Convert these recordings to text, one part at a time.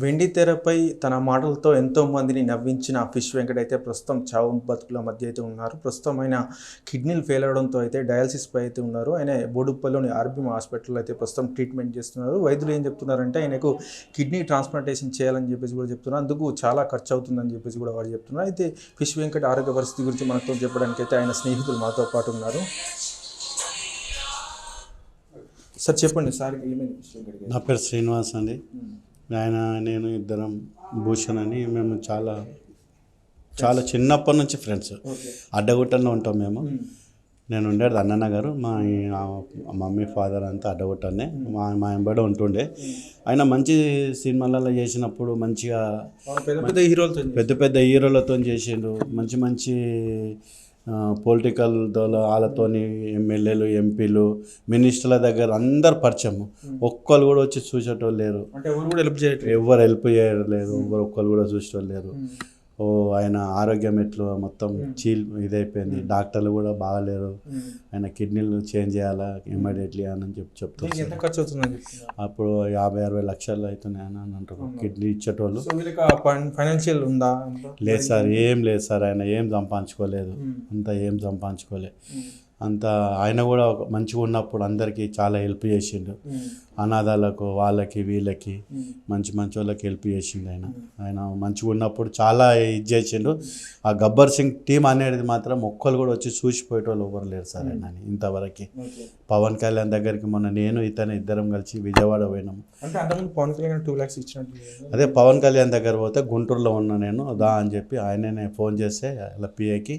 వెండి తెరపై తన మాటలతో ఎంతో మందిని నవ్వించిన ఫిష్ వెంకట్ అయితే ప్రస్తుతం చావు బతుకుల మధ్య అయితే ఉన్నారు. ప్రస్తుతం ఆయన కిడ్నీలు ఫెయిల్ అవడంతో అయితే డయాలసిస్ పై అయితే ఉన్నారు. ఆయన బోడుప్పల్లోని ఆర్బిఎం హాస్పిటల్లో అయితే ప్రస్తుతం ట్రీట్మెంట్ చేస్తున్నారు. వైద్యులు ఏం చెప్తున్నారంటే ఆయనకు కిడ్నీ ట్రాన్స్ప్లాంటేషన్ చేయాలని చెప్పేసి కూడా చెప్తున్నారు. అందుకు చాలా ఖర్చు అవుతుందని చెప్పేసి కూడా వారు చెప్తున్నారు. అయితే ఫిష్ వెంకట్ ఆరోగ్య పరిస్థితి గురించి మనతో చెప్పడానికి అయితే ఆయన స్నేహితులు మాతో పాటు ఉన్నారు. సార్ చెప్పండి. సార్ నా పేరు శ్రీనివాస్ అండి. ఆయన నేను ఇద్దరం భూషణ్ అని మేము చాలా చాలా చిన్నప్పటి నుంచి ఫ్రెండ్స్ అడ్డగుట్టలో ఉంటాం మేము. నేను ఉండేది అన్నన్న గారు మా మమ్మీ ఫాదర్ అంతా అడ్డగుట్టనే మా మా ఎంబడి ఉంటుండే. ఆయన మంచి సినిమాలలో చేసినప్పుడు మంచిగా పెద్ద పెద్ద హీరోలతో పెద్ద పెద్ద హీరోలతో చేసిండు మంచి మంచి పొలిటికల్ వాళ్ళతోని ఎమ్మెల్యేలు ఎంపీలు మినిస్టర్ల దగ్గర అందరు పరిచయం. ఒక్కరు కూడా వచ్చి చూసేటోళ్ళు లేరు. అంటే ఎవరు కూడా హెల్ప్ చేయట్లేదు. ఎవరు హెల్ప్ చేయలేరు ఎవరు ఒక్కరు కూడా చూసేటోళ్ళు లేరు. ఓ ఆయన ఆరోగ్యం ఎట్లు మొత్తం చీల్ ఇదైపోయింది. డాక్టర్లు కూడా బాగలేరు. ఆయన కిడ్నీలు చేంజ్ చేయాలా ఇమ్మీడియట్లీ అని చెప్పి చెప్తారు ఖర్చు అప్పుడు యాభై అరవై లక్షలు అవుతున్నాయి అని అంటారు. కిడ్నీ ఇచ్చేటోళ్ళు. ఫైనాన్షియల్ ఉందా? లేదు సార్ ఏం లేదు సార్. ఆయన ఏం సంపాదించుకోలేదు. అంతా ఏం సంపాదించుకోలే. అంత ఆయన కూడా ఒక మంచిగా ఉన్నప్పుడు అందరికీ చాలా హెల్ప్ చేసిండు. అనాథాలకు వాళ్ళకి వీళ్ళకి మంచి మంచి వాళ్ళకి హెల్ప్ చేసిండు ఆయన. ఆయన మంచిగా ఉన్నప్పుడు చాలా ఇది చేసిండు. ఆ గబ్బర్ సింగ్ టీం అనేది మాత్రం ఒక్కరు కూడా వచ్చి చూసిపోయేటోళ్ళు ఎవరు లేరు సార్ ఆయన ఇంతవరకు. పవన్ కళ్యాణ్ దగ్గరికి మొన్న నేను ఇతను ఇద్దరం కలిసి విజయవాడ పోయినాము పవన్ కళ్యాణ్ టూ ల్యాక్స్ ఇచ్చినట్టు. అదే పవన్ కళ్యాణ్ దగ్గర పోతే గుంటూరులో ఉన్నా నేను దా అని చెప్పి ఆయననే ఫోన్ చేస్తే అలా పిఏకి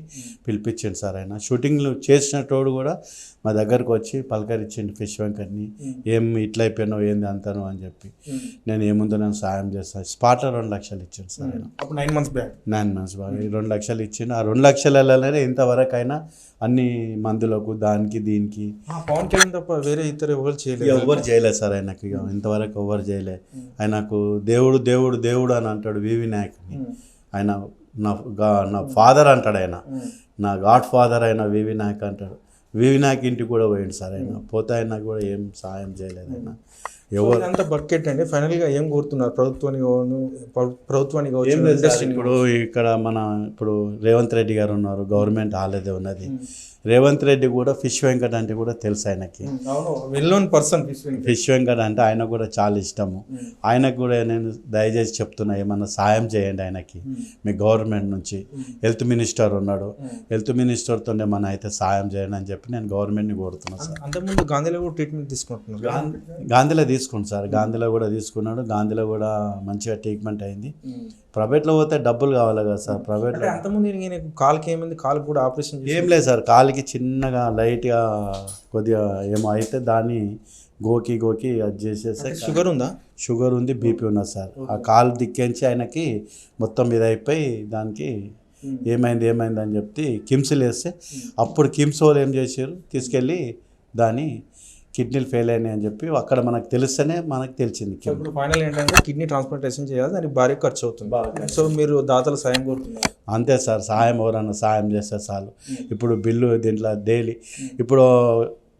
పిలిపించిండు సార్ ఆయన. షూటింగ్లు చేసినటోడు కూడా మా దగ్గరకు వచ్చి పలకరించిండు ఫిష్ వెంకట్ని. ఏం ఇట్లా అయిపోయినావు ఏంది అంతను అని చెప్పి. నేను ఏముందో నేను సాయం చేస్తాను స్పాట్లో రెండు లక్షలు ఇచ్చిండు సార్ ఆయన. Nine months back nine months బాగా ఈ రెండు లక్షలు ఇచ్చిండు. ఆ రెండు లక్షలలోనే ఇంతవరకు అయినా అన్ని మందులకు దానికి దీనికి పవన్ కళ్యాణ్ తప్ప వేరే ఇతరు ఎవరు చేయలేదు. ఎవ్వరు చేయలేదు సార్ ఆయనకి ఇక. ఇంతవరకు ఎవ్వరు చేయలే. ఆయనకు దేవుడు దేవుడు దేవుడు అని అంటాడు వివి నాయకుని. ఆయన నా గా- నా ఫాదర్ అంటాడు ఆయన. నా గాడ్ ఫాదర్ అయిన వివి నాయక్ అంటాడు. వివి నాయక్ ఇంటికి కూడా పోయిండు సార్ ఆయన. పోతే ఆయన కూడా ఏం సహాయం చేయలేదు ఆయన. ఎవరు అంత బకెట్ అండి. ఫైనల్గా ఏం కోరుతున్నారు? ప్రభుత్వానికి ప్రభుత్వానికి ఏం లేదు ఇప్పుడు ఇక్కడ మన ఇప్పుడు రేవంత్ రెడ్డి గారు ఉన్నారు. గవర్నమెంట్ హాలిడే ఉన్నది. రేవంత్ రెడ్డి కూడా ఫిష్ వెంకట్ అంటే కూడా తెలుసు ఆయనకి. Person fish Venkat. అంటే ఆయన కూడా చాలా ఇష్టము. ఆయనకు కూడా నేను దయచేసి చెప్తున్నా ఏమన్నా సాయం చేయండి ఆయనకి. మీ గవర్నమెంట్ నుంచి. హెల్త్ మినిస్టర్ ఉన్నాడు. హెల్త్ మినిస్టర్తో మన అయితే సాయం చేయండి అని చెప్పి నేను గవర్నమెంట్ని కోరుతున్నా సార్. అంతకుముందు గాంధీలో కూడా ట్రీట్మెంట్ తీసుకుంటున్నారు గాం- గాంధీలో తీసుకుంది సార్. గాంధీలో కూడా తీసుకున్నాడు. గాంధీలో కూడా మంచిగా ట్రీట్మెంట్ అయింది. ప్రైవేట్లో పోతే డబ్బులు కావాలి కదా సార్ ప్రైవేట్లో. అంతకుముందు ఈయన కాలుకి ఏమైంది? కాలుకి కూడా ఆపరేషన్ ఏం లేదు సార్ కాలికి చిన్నగా లైట్గా కొద్దిగా ఏమో అయితే దాన్ని గోకి గోకి అది చేసేస్తే షుగర్ ఉందా? షుగర్ ఉంది బీపీ ఉన్నది సార్. ఆ కాలు దిక్కించి ఆయనకి మొత్తం ఇది అయిపోయి దానికి ఏమైంది ఏమైంది అని చెప్పి కిమ్స్లు వేస్తే అప్పుడు కిమ్స్ వాళ్ళు ఏం చేశారు తీసుకెళ్ళి దాన్ని కిడ్నీలు ఫెయిల్ అయినాయి అని చెప్పి అక్కడ మనకు తెలిస్తేనే మనకు తెలిసింది ఇప్పుడు ఫైనల్ ఏంటంటే కిడ్నీ ట్రాన్స్ప్లాంటేషన్ చేయాలి దానికి భారీ ఖర్చు అవుతుంది. సో మీరు దాతల సాయం కోరుతున్నారు. అంతే సార్ సహాయం ఎవరన్నా సహాయం చేస్తే చాలు. ఇప్పుడు బిల్లు దీంట్లో డైలీ. ఇప్పుడు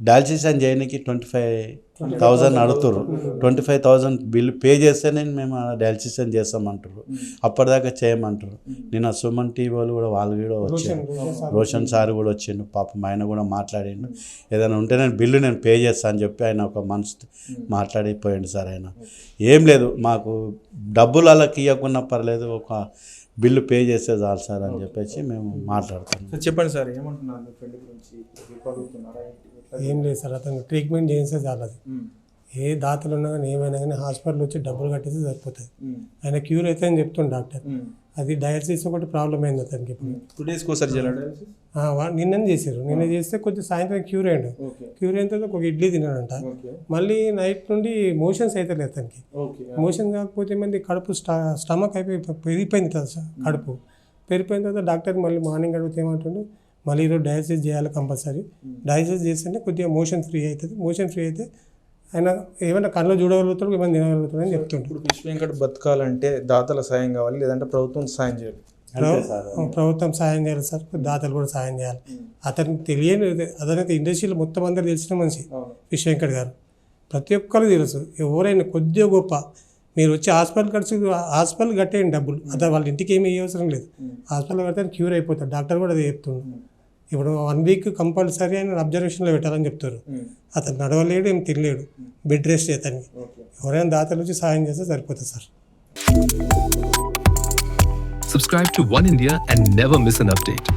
డయాలసిస్ అని చేయడానికి ట్వంటీ ఫైవ్ థౌజండ్ అడుగుతారు twenty five thousand bill pay చేస్తేనే మేము డయాలసిస్ అని చేస్తామంటారు అప్పటిదాకా చేయమంటారు నేను ఆ సుమన్ టీవీ వాళ్ళు కూడా వాళ్ళు కూడా వచ్చారు. రోషన్ సార్ కూడా వచ్చిండు. పాపం ఆయన కూడా మాట్లాడిండు. ఏదైనా ఉంటే నేను బిల్లు నేను పే చేస్తాను అని చెప్పి ఆయన ఒక మనసు మాట్లాడిపోయాడు సార్ ఆయన. ఏం లేదు. మాకు డబ్బులు వాళ్ళకి ఇవ్వకున్నా పర్లేదు. ఒక బిల్లు పే చేస్తే చాలు సార్ అని చెప్పేసి మేము మాట్లాడుతున్నాం. చెప్పండి సార్ ఏమంటున్నారు గురించి? ఏం లేదు సార్ అతను ట్రీట్మెంట్ చేస్తే చాలు అది. ఏ దాతలు ఉన్నా కానీ ఏమైనా కానీ హాస్పిటల్ వచ్చి డబ్బులు కట్టేస్తే సరిపోతుంది ఆయన క్యూర్ అయితే అని చెప్తుంది డాక్టర్. అది డయాలసిస్ ఒకటి ప్రాబ్లం అయింది అతనికి ఇప్పుడు. టూ డేస్కి ఒకసారి నిన్ననే చేశారు. నిన్న చేస్తే కొంచెం సాయంత్రం క్యూర్ అయ్యాడు. క్యూర్ అయిన తర్వాత ఒక ఇడ్లీ తిన్నాడంట. మళ్ళీ నైట్ నుండి మోషన్స్ అయితే లేదు అతనికి. మోషన్ కాకపోతే మంది కడుపు స్ట స్టమక్ అయిపోయి పెరిగిపోయింది కదా సార్ కడుపు. పెరిగిపోయిన తర్వాత డాక్టర్ మళ్ళీ మార్నింగ్ అడిగితే ఏమంటుండు? మళ్ళీ ఈరోజు డయాలసిస్ చేయాలి కంపల్సరీ. డయాలసిస్ చేస్తేనే కొద్దిగా మోషన్ ఫ్రీ అవుతుంది. మోషన్ ఫ్రీ అయితే ఆయన ఏమైనా కళ్ళు చూడగలుగుతాడు ఏమైనా తినగలుగుతాడు అని చెప్తుంటాడు ఇప్పుడు విశ్వ వెంకట్ బతకాలంటే దాతల సాయం కావాలి లేదంటే ప్రభుత్వం సాయం చేయాలి. ప్రభుత్వం సాయం చేయాలి సార్ దాతలు కూడా సాయం చేయాలి. అతనికి తెలియని అతనికి ఇండస్ట్రీలో మొత్తం అందరు తెలిసిన మనిషి అవును. విశ్వ వెంకట్ గారు. ప్రతి ఒక్కరు తెలుసు ఎవరైనా కొద్దిగా గొప్ప మీరు వచ్చి హాస్పిటల్ ఖర్చు హాస్పిటల్ కట్టేయండి డబ్బులు అదే వాళ్ళ ఇంటికి ఏమీ అవసరం లేదు. హాస్పిటల్ కడితే క్యూర్ అయిపోతారు డాక్టర్ కూడా అదే చెప్తుండు. ఇప్పుడు వన్ వీక్ కంపల్సరీ ఆయన అబ్జర్వేషన్లో పెట్టాలని చెప్తారు. అతను నడవలేడు ఏం తినలేడు. బెడ్ రెస్ట్ అతన్ని. ఎవరైనా దాతలు వచ్చి సాయం చేస్తే సరిపోతుంది sir. Subscribe to One India and never miss an update.